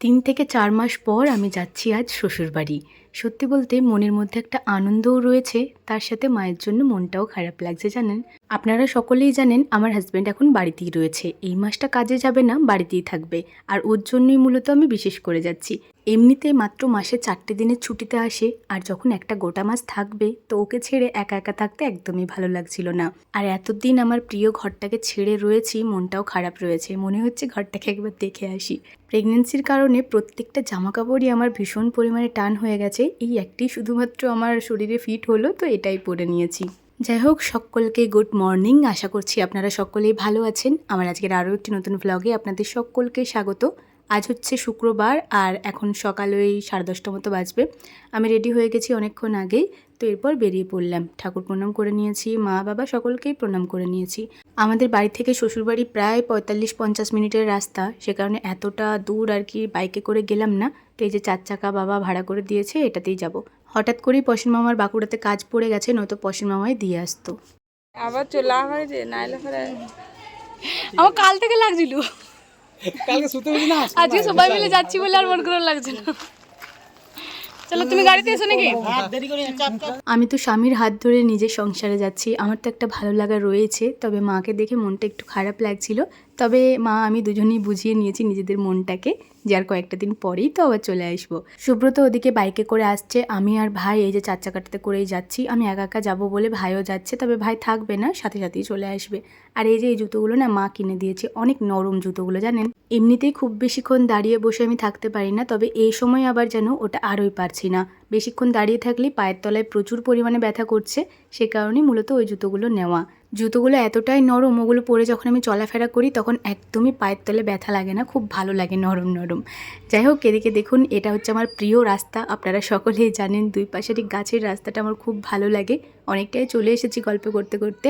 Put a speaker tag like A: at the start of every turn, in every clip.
A: তিন থেকে চার মাস পর আমি যাচ্ছি আজ শ্বশুরবাড়ি। সত্যি বলতে মনের মধ্যে একটা আনন্দও রয়েছে, তার সাথে মায়ের জন্য মনটাও খারাপ লাগছে, জানেন? আপনারা সকলেই জানেন আমার হাজব্যান্ড এখন বাড়িতেই রয়েছে। এই মাসটা কাজে যাবে না, বাড়িতেই থাকবে। আর ওর জন্যই মূলত আমি বিশেষ করে যাচ্ছি। এমনিতে মাত্র মাসে চারটে দিনের ছুটিতে আসে, আর যখন একটা গোটা মাস থাকবে, তো ওকে ছেড়ে একা একা থাকতে একদমই ভালো লাগছিল না। আর এতদিন আমার প্রিয় ঘরটাকে ছেড়ে রয়েছি, মনটাও খারাপ রয়েছে। মনে হচ্ছে ঘরটাকে একবার দেখে আসি। প্রেগনেন্সির কারণে প্রত্যেকটা জামাকাপড়ই আমার ভীষণ পরিমাণে টান হয়ে গেছে। এই একটি শুধুমাত্র আমার শরীরে ফিট হলো, তো এটাই পরে নিয়েছি। যাই হোক সকলকে গুড মর্নিং আশা করছি আপনারা সকলেই ভালো আছেন। আমার আজকের আরও একটি নতুন ব্লগে আপনাদের সকলকে স্বাগত। আজ হচ্ছে শুক্রবার আর এখন সকাল ওই সাড়ে দশটা মতো বাজবে। আমি রেডি হয়ে গেছি অনেকক্ষণ আগেই তো এরপর বেরিয়ে পড়লাম। ঠাকুর প্রণাম করে নিয়েছি মা বাবা সকলকেই প্রণাম করে নিয়েছি। আমাদের বাড়ি থেকে শ্বশুরবাড়ি প্রায় পঁয়তাল্লিশ পঞ্চাশ মিনিটের রাস্তা সে কারণে এতটা দূর আর কি বাইকে করে গেলাম না। তো এই যে চার চাকা বাবা ভাড়া করে দিয়েছে এটাতেই যাব। হঠাৎ করেই পশ্চিম মামার বাঁকুড়াতে কাজ পড়ে গেছে নয়তো পশ্চিম মামাই দিয়ে আসতো।
B: আবার চলে হয়েছে নাইলে
C: আমার কাল থেকে লাগছিল।
D: কালকে শুতে পারি না
C: আজকে সবাই মিলে যাচ্ছি বলে আর মন করে লাগছে না। চলো তুমি গাড়িতে এসো নাকি?
A: আমি তো স্বামীর হাত ধরে নিজের সংসারে যাচ্ছি। আমার তো একটা ভালো লাগা রয়েছে তবে মাকে দেখে মনটা একটু খারাপ লাগছিল। তবে মা, আমি দুজনেই বুঝিয়ে নিয়েছি নিজেদের মনটাকে, যে আর কয়েকটা দিন পরেই তো আবার চলে আসব। সুব্রত ওদিকে বাইকে করে আসছে, আমি আর ভাই এই যে চার চাকাটাতে করেই যাচ্ছি, আমি একা একা যাব বলে ভাইও যাচ্ছে, তবে ভাই থাকবে না, সাথে সাথেই চলে আসবে। আর এই যে এই জুতোগুলো না মা কিনে দিয়েছে, অনেক নরম জুতোগুলো, জানেন? এমনিতেই খুব বেশিক্ষণ দাঁড়িয়ে বসে আমি থাকতে পারি না, তবে এই সময় আবার যেন ওটা আরোই পারছি না। বেশিক্ষণ দাঁড়িয়ে থাকলেই পায়ের তলায় প্রচুর পরিমাণে ব্যথা করছে, সে কারণেই মূলত ওই জুতোগুলো নেওয়া। জুতোগুলো এতটাই নরম, ওগুলো পরে যখন আমি চলাফেরা করি তখন একদমই পায়ের তলে ব্যথা লাগে না, খুব ভালো লাগে নরম নরম। যাই হোক, এদিকে দেখুন, এটা হচ্ছে আমার প্রিয় রাস্তা, আপনারা সকলেই জানেন দুই পাশেরই গাছের রাস্তাটা আমার খুব ভালো লাগে, অনেকটাই চলে এসেছি গল্প করতে করতে।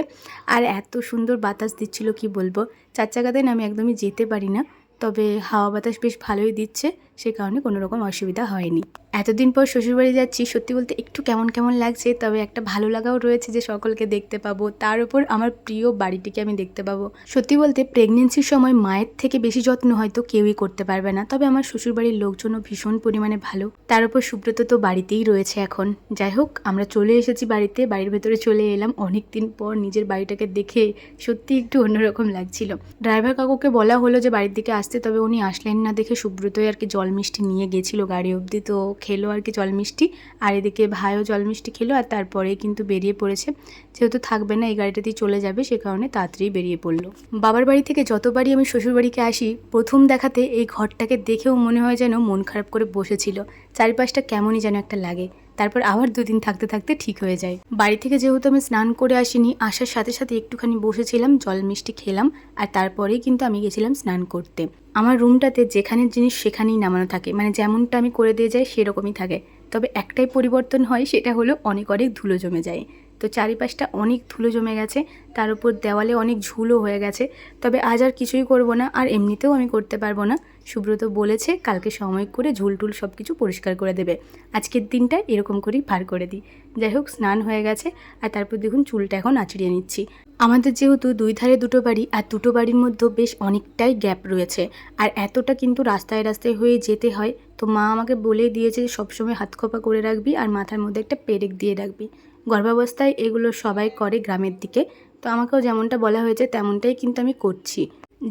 A: আর এত সুন্দর বাতাস দিচ্ছিল, কি বলব? চার চাকাতে আমি একদমই যেতে পারি না, তবে হাওয়া বাতাস বেশ ভালোই দিচ্ছে। সে কারণে কোনো রকম অসুবিধা হয়নি। এতদিন পর শ্বশুরবাড়ি যাচ্ছি, সত্যি বলতে একটু কেমন কেমন লাগছে, তবে একটা ভালো লাগাও রয়েছে যে সকলকে দেখতে পাবো। তার উপর আমার প্রিয় বাড়িটিকে আমি দেখতে পাবো। সত্যি বলতে প্রেগনেন্সির সময় মায়ের থেকে বেশি যত্ন হয়তো কেউই করতে পারবে না, তবে আমার শ্বশুরবাড়ির লোকজনও ভীষণ পরিমাণে ভালো। তার উপর সুব্রত তো বাড়িতেই রয়েছে এখন। যাই হোক, আমরা চলে এসেছি বাড়িতে, বাড়ির ভেতরে চলে এলাম। অনেক দিন পর নিজের বাড়িটাকে দেখে সত্যি একটু অন্যরকম লাগছিল। ড্রাইভার কাকুকে বলা হলো যে বাড়ির দিকে আসতে, তবে উনি আসলেন না দেখে সুব্রতই আর কি জল মিষ্টি নিয়ে গেছিল গাড়ি অবধি, তো খেলো আর কি জল মিষ্টি আর এদিকে ভাইও জল মিষ্টি খেলো আর তারপরে কিন্তু বেরিয়ে পড়েছে। যেহেতু থাকবে না, এই গাড়িটাতেই চলে যাবে, সে কারণে তাড়াতাড়ি বেরিয়ে পড়ল। বাবার বাড়ি থেকে যতবারই আমি শ্বশুরবাড়িকে আসি, প্রথম দেখাতে এই ঘরটাকে দেখেও মনে হয় যেন মন খারাপ করে বসেছিল। চারিপাশটা কেমনই যেন একটা লাগে। তারপর আবার দুদিন থাকতে থাকতে ঠিক হয়ে যায়। বাড়ি থেকে যেহেতু আমি স্নান করে আসিনি, আসার সাথে সাথে একটুখানি বসেছিলাম, জল মিষ্টি খেলাম, আর তারপরেই কিন্তু আমি গেছিলাম স্নান করতে। আমার রুমটাতে যেখানে জিনিস সেখানেই নামানো থাকে মানে যেমনটা আমি করে দিয়ে যাই সেরকমই থাকে। তবে একটাই পরিবর্তন হয়, সেটা হলো অনেক অনেক ধুলো জমে যায়। তো চারিপাশটা অনেক ধুলো জমে গেছে, তার উপর দেওয়ালে অনেক ঝুলও হয়ে গেছে। তবে আজ আর কিছুই করব না, আর এমনিতেও আমি করতে পারব না। সুব্রত বলেছে, কালকে সময় করে ঝুল টুল সব কিছু পরিষ্কার করে দেবে। আজকের দিনটা এরকম করেই পার করে দিই। যাই হোক, স্নান হয়ে গেছে, আর তারপর দেখুন চুলটা এখন আঁচড়িয়ে নিচ্ছি। আমাদের যেহেতু দুই ধারে দুটো বাড়ি, আর দুটো বাড়ির মধ্যে বেশ অনেকটাই গ্যাপ রয়েছে। আর এতটা কিন্তু রাস্তায় রাস্তায় হয়ে যেতে হয়, তো মা আমাকে বলে দিয়েছে সবসময় হাত খোপা করে রাখবি, আর মাথার মধ্যে একটা পেরেক দিয়ে রাখবি। গর্ভাবস্থায় এগুলো সবাই করে গ্রামের দিকে। তো আমাকেও যেমনটা বলা হয়েছে, তেমনটাই কিন্তু আমি করছি।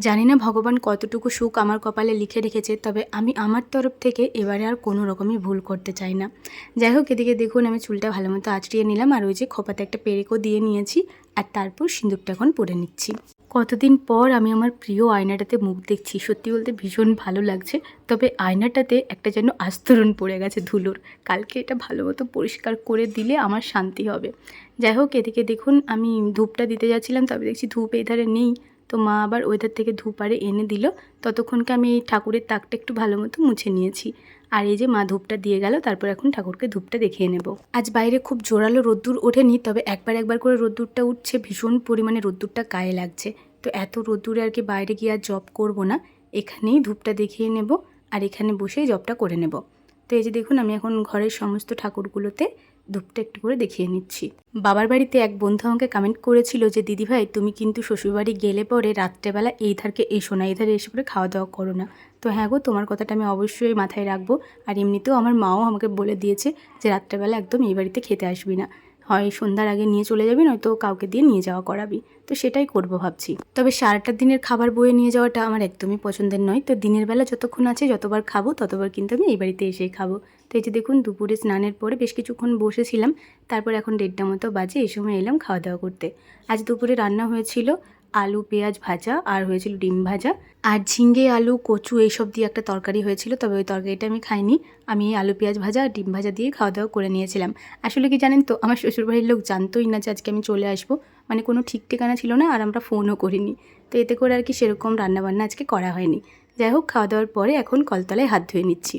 A: জানি না ভগবান কতটুকু সুখ আমার কপালে লিখে রেখেছে, তবে আমি আমার তরফ থেকে এবারে আর কোনো রকমই ভুল করতে চাই না। যাই হোক, এদিকে দেখুন, আমি চুলটা ভালো মতো আঁচড়িয়ে নিলাম, আর ওই যে খোপাতে একটা পেরেকও দিয়ে নিয়েছি, আর তারপর সিঁদুরটা এখন পরে নিচ্ছি। কতদিন পর আমি আমার প্রিয় আয়নাটাতে মুখ দেখছি, সত্যি বলতে ভীষণ ভালো লাগছে। তবে আয়নাটাতে একটা যেন আস্তরণ পড়ে গেছে ধুলোর। কালকে এটা ভালো মতো পরিষ্কার করে দিলে আমার শান্তি হবে। যাই হোক, এদিকে দেখুন, আমি ধূপটা দিতে যাচ্ছিলাম, তবে দেখছি ধূপ এই ধারে নেই। তো মা আবার ওইধার থেকে ধূপ আরে এনে দিল। ততক্ষণকে আমি এই ঠাকুরের তাকটা একটু ভালো মতো মুছে নিয়েছি। আর এই যে মা ধূপটা দিয়ে গেল, তারপর এখন ঠাকুরকে ধূপটা দেখিয়ে নেব। আজ বাইরে খুব জোরালো রোদ্দুর ওঠেনি, তবে একবার একবার করে রোদ্দুরটা উঠছে, ভীষণ পরিমাণে রোদ্দুরটা গায়ে লাগছে। তো এত রোদ্দুরে আর কি বাইরে গিয়ে আর জব করব না, এখানেই ধূপটা দেখিয়ে নেব আর এখানে বসেই জবটা করে নেব। তো এই যে দেখুন, আমি এখন ঘরের সমস্ত ঠাকুরগুলোতে ধূপটা একটু করে দেখিয়ে নিচ্ছি। বাবার বাড়িতে এক বন্ধু আমাকে কমেন্ট করেছিল যে দিদিভাই তুমি কিন্তু শ্বশুরবাড়ি গেলে পরে রাত্রেবেলা এই ধারকে এসো না, এই ধারে এসে পরে খাওয়া দাওয়া করো না। তো হ্যাঁ গো, তোমার কথাটা আমি অবশ্যই মাথায় রাখব। আর এমনিতেও আমার মাও আমাকে বলে দিয়েছে যে, রাত্রেবেলা একদম এই বাড়িতে খেতে আসবি না। হয় সন্ধ্যার আগে নিয়ে চলে যাবি, নয়তো কাউকে দিয়ে নিয়ে যাওয়া করাবি। তো সেটাই করব ভাবছি। তবে সারাটা দিনের খাবার বয়ে নিয়ে যাওয়াটা আমার একদমই পছন্দের নয়। তো দিনের বেলা যতক্ষণ আছে যতবার খাব, ততবার কিন্তু আমি এই বাড়িতে এসেই খাব। তো এই যে দেখুন, দুপুরে স্নানের পরে বেশ কিছুক্ষণ বসেছিলাম। তারপর এখন দেড়টা মতো বাজে, এই সময় এলাম খাওয়া দাওয়া করতে। আজ দুপুরে রান্না হয়েছিল আলু, পেঁয়াজ ভাজা আর হয়েছিল ডিম ভাজা। আর ঝিঙ্গে আলু, কচু এইসব দিয়ে একটা তরকারি হয়েছিল, তবে ওই তরকারিটা আমি খাইনি। আমি আলু, পেঁয়াজ ভাজা আর ডিম ভাজা দিয়ে খাওয়া দাওয়া করে নিয়েছিলাম। আসলে কি জানেন তো, আমার শ্বশুরবাড়ির লোক জানতোই না যে আজকে আমি চলে আসব। মানে কোনো ঠিক ঠিকানা ছিল না আর আমরা ফোনও করিনি। তো এতে করে আর কি সেরকম রান্নাবান্না আজকে করা হয়নি। যাই হোক খাওয়া দাওয়ার পরে এখন কলতলায় হাত ধুয়ে নিচ্ছি।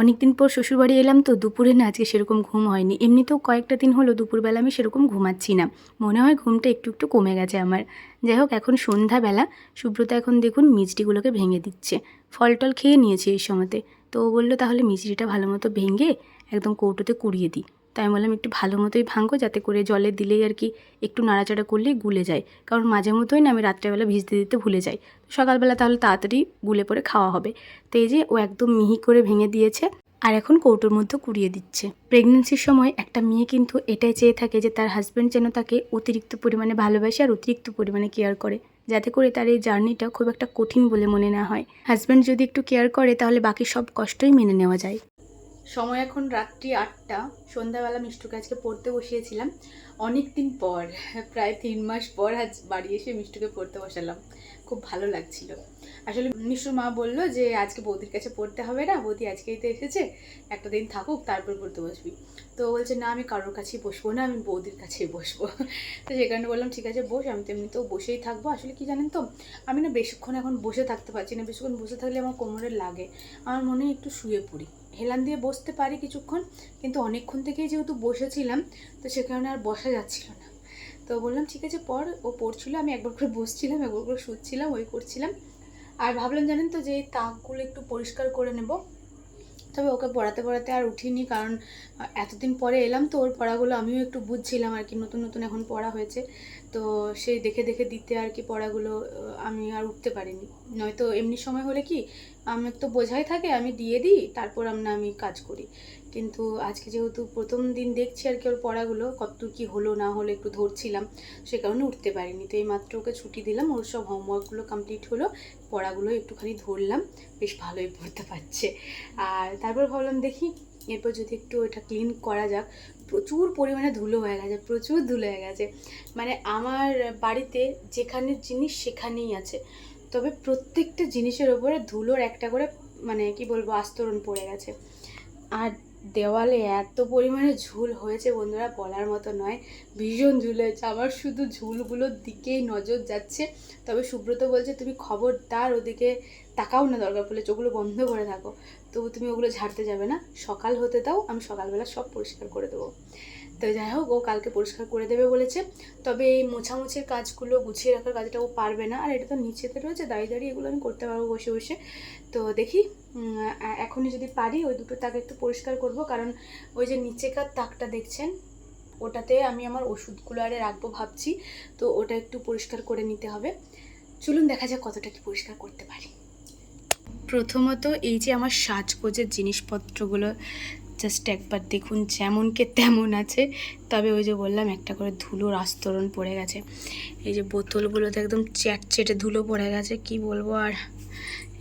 A: অনেকদিন পর শ্বশুরবাড়ি এলাম তো দুপুরে না আজকে সেরকম ঘুম হয়নি। এমনিতেও কয়েকটা দিন হলো দুপুরবেলা আমি সেরকম ঘুমাচ্ছি না। মনে হয় ঘুমটা একটু একটু কমে গেছে আমার। যাই হোক, এখন সন্ধ্যাবেলা। সুব্রত এখন দেখুন মিষ্টিগুলোকে ভেঙে দিচ্ছে। ফল টল খেয়ে নিয়েছে এই সময়তে। তো ও বলল, তাহলে মিষ্টিটা ভালো মতো ভেঙে একদম কৌটোতে কুড়িয়ে দিই। তাই আমি বললাম একটু ভালো মতোই ভাঙো যাতে করে জলে দিলেই আর কি একটু নাড়াচাড়া করলেই গুলে যায়। কারণ মাঝে মতোই না আমি রাত্রেবেলা ভিজতে দিতে ভুলে যাই। সকালবেলা তাহলে তাড়াতাড়ি গুলে পরে খাওয়া হবে। তো এই যে ও একদম মিহি করে ভেঙে দিয়েছে আর এখন কৌটোর মধ্যে কুড়িয়ে দিচ্ছে। প্রেগনেন্সির সময় একটা মেয়ে কিন্তু এটাই চেয়ে থাকে যে তার হাজব্যান্ড যেন তাকে অতিরিক্ত পরিমাণে ভালোবাসে আর অতিরিক্ত পরিমাণে কেয়ার করে। যাতে করে তার এই জার্নিটা খুব একটা কঠিন বলে মনে না হয়। হাজব্যান্ড যদি একটু কেয়ার করে তাহলে বাকি সব কষ্টই মেনে নেওয়া যায়। সময় এখন রাত্রি আটটা। সন্ধ্যাবেলা মিষ্টুকে আজকে পড়তে বসিয়েছিলাম। অনেক দিন পর, প্রায় তিন মাস পর আজ বাড়ি এসে মিষ্টুকে পড়তে বসালাম। খুব ভালো লাগছিল। আসলে মিষ্টুর মা বলল যে, আজকে বৌদির কাছে পড়তে হবে না, বৌদি আজকেই তো এসেছে, একটা দিন থাকুক, তারপর পড়তে বসবি। তো বলছে, না, আমি কারোর কাছেই বসবো না, আমি বৌদির কাছেই বসবো। তো সেই কারণে বললাম, ঠিক আছে, বস, আমি তো এমনিতেও বসেই থাকব। আসলে কি জানেন তো, আমি না বেশিক্ষণ এখন বসে থাকতে পারছি না, বেশিক্ষণ বসে থাকলে আমার কোমরে লাগে। আমার মনে হয় একটু শুয়ে পড়ি। হেলান দিয়ে বসতে পারি কিছুক্ষণ, কিন্তু অনেকক্ষণ থেকেই যেহেতু বসেছিলাম, তো সে কারণে আর বসা যাচ্ছিল না। তো বললাম, ঠিক আছে, পর। ও পড়ছিল, আমি একবার করে বসছিলাম, একবার করে শুচ্ছিলাম, ওই করছিলাম। আর ভাবলাম জানেন তো যে এই তাকগুলো একটু পরিষ্কার করে নেব। তবে ওকে পড়াতে পড়াতে আর উঠিনি কারণ এতদিন পরে এলাম তো, ওর পড়াগুলো আমিও একটু বুঝছিলাম আর কি, নতুন নতুন এখন পড়া হয়েছে। তো সেই দেখে দেখে দিতে আর কি পড়াগুলো আমি আর উঠতে পারিনি। নয়তো এমনি সময় হলে কি, আমার তো বোঝাই থাকে, আমি দিয়ে দিই, তারপর আমরা আমি কাজ করি। কিন্তু আজকে যেহেতু প্রথম দিন দেখছি আর কি ওর পড়াগুলো কতদূর কী হলো না হলো একটু ধরছিলাম, সে কারণে উঠতে পারিনি। তো এই মাত্র ওকে ছুটি দিলাম, ওর সব হোমওয়ার্কগুলো কমপ্লিট হলো, পড়াগুলো একটুখানি ধরলাম, বেশ ভালোই পড়তে পারছে। আর তারপর ভাবলাম দেখি, এরপর যদি একটু এটা ক্লিন করা যাক, প্রচুর পরিমাণে ধুলো হয়ে গেছে, প্রচুর ধুলো হয়ে গেছে। মানে আমার বাড়িতে যেখানে জিনিস সেখানেই আছে, তবে প্রত্যেকটা জিনিসের ওপরে ধুলোর একটা করে মানে কি বলব, আস্তরণ পড়ে গেছে। আর দেওয়ালে এত পরিমাণে ঝুল হয়েছে বন্ধুরা, বলার মতো নয়। ভীষণ ঝুল হয়েছে। আমার শুধু ঝুলগুলোর দিকেই নজর যাচ্ছে। তবে সুব্রত বলছে, তুমি খবরদার, ওদিকে তাকাও না দরকার পড়লে, চোখগুলো বন্ধ করে থাকো। তবু তুমি ওগুলো ঝাড়তে যাবে না। সকাল হতে দাও, আমি সকালবেলা সব পরিষ্কার করে দেবো। তো যাই হোক, ও কালকে পরিষ্কার করে দেবে বলেছে। তবে এই মোছামুছির কাজগুলো গুছিয়ে রাখার কাজটা ও পারবে না। আর এটা তো নিচেতে রয়েছে, দাঁড়িয়ে দাঁড়িয়ে এগুলো আমি করতে পারব বসে বসে। তো দেখি এখনই যদি পারি, ওই দুটো তাক একটু পরিষ্কার করব। কারণ ওই যে নিচেকার তাকটা দেখছেন, ওটাতে আমি আমার ওষুধগুলো আরে রাখব ভাবছি। তো ওটা একটু পরিষ্কার করে নিতে হবে। চলুন দেখা যাক কতটা কি পরিষ্কার করতে পারি। প্রথমত এই যে আমার সাজগোজের জিনিসপত্রগুলো জাস্ট একবার দেখুন যেমনকে তেমন আছে। তবে ওই যে বললাম, একটা করে ধুলোর আস্তরণ পড়ে গেছে। এই যে বোতলগুলোতে একদম চ্যাট চ্যাটচেটে ধুলো পড়ে গেছে, কি বলব আর?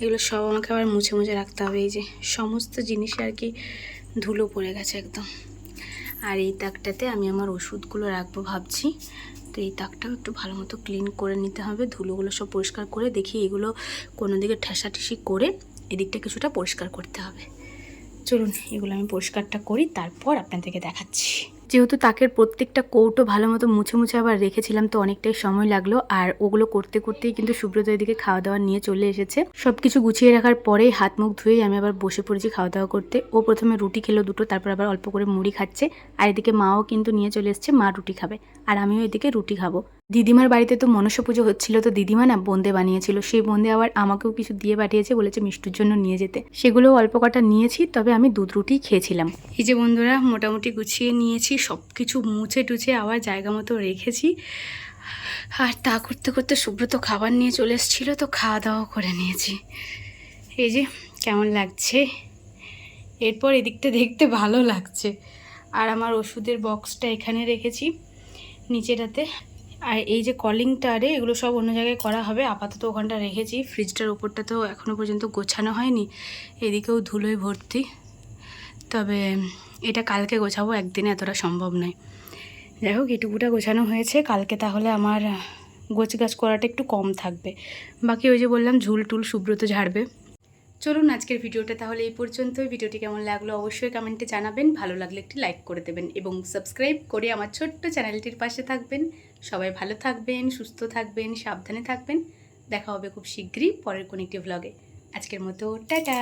A: এগুলো সব আমাকে আবার মুছে মুছে রাখতে হবে। এই যে সমস্ত জিনিসে আর কি ধুলো পড়ে গেছে একদম। আর এই তাকটাতে আমি আমার ওষুধগুলো রাখব ভাবছি। তো এই তাকটাও একটু ভালো মতো ক্লিন করে নিতে হবে। ধুলোগুলো সব পরিষ্কার করে দেখি এগুলো কোনো দিকে ঠেসাঠেসি করে এদিকটা কিছুটা পরিষ্কার করতে হবে। চলুন, এগুলো আমি পরিষ্কারটা করি, তারপর আপনাদেরকে দেখাচ্ছি। যেহেতু তাকের প্রত্যেকটা কৌটো ভালো মতো মুছে মুছে আবার রেখেছিলাম, তো অনেকটাই সময় লাগল, আর ওগুলো করতে করতেই কিন্তু সুব্রত এদিকে খাওয়া দাওয়া নিয়ে চলে এসেছে। সব কিছু গুছিয়ে রাখার পরেই হাত মুখ ধুয়েই আমি আবার বসে পড়েছি খাওয়া দাওয়া করতে। ও প্রথমে রুটি খেলো দুটো, তারপর আবার অল্প করে মুড়ি খাচ্ছে। আর এদিকে মাও কিন্তু নিয়ে চলে এসেছে, মা রুটি খাবে। আর আমিও এদিকে রুটি খাব। দিদিমার বাড়িতে তো মনসা পুজো হচ্ছিল, তো দিদিমা না বোঁদে বানিয়েছিল। সেই বোঁদে আবার আমাকেও কিছু দিয়ে পাঠিয়েছে, বলেছে মিষ্টুর জন্য নিয়ে যেতে। সেগুলো অল্প কটা নিয়েছি, তবে আমি দুধ রুটি খেয়েছিলাম। এই যে বন্ধুরা, মোটামুটি গুছিয়ে নিয়েছি সব কিছু মুছে টুছে আবার জায়গা মতো রেখেছি। আর তা করতে করতে সুব্রত খাবার নিয়ে চলে এসেছিল, তো খাওয়া দাওয়া করে নিয়েছি। এই যে, কেমন লাগছে? এরপর এদিকটা দেখতে ভালো লাগছে। আর আমার ওষুধের বক্সটা এখানে রেখেছি, নিচেটাতে আর এই যে কলিংটা আরে এগুলো সব অন্য জায়গায় করা হবে। আপাতত ওখানটা রেখেছি। ফ্রিজটার ওপরটা তো এখনও পর্যন্ত গোছানো হয়নি। এদিকেও ধুলোয় ভর্তি। তবে এটা কালকে গোছাবো, একদিনে এতটা সম্ভব নয়। যাই হোক, এটুকুটা গোছানো হয়েছে। কালকে তাহলে আমার গোছ গাছ করাটা একটু কম থাকবে। বাকি ওই যে বললাম, ঝুল টুল সুব্রত ঝাড়বে। চলুন আজকের ভিডিওটা তাহলে এই পর্যন্তই। ভিডিওটি কেমন লাগল অবশ্যই কমেন্টে জানাবেন। ভালো লাগলে একটি লাইক করে দেবেন এবং সাবস্ক্রাইব করে আমার ছোট্ট চ্যানেলটির পাশে থাকবেন। সবাই ভালো থাকবেন, সুস্থ থাকবেন, সাবধানে থাকবেন। দেখা হবে খুব শীঘ্রই পরের কোনো একটি ভ্লগে আজকের মতো, টাটা!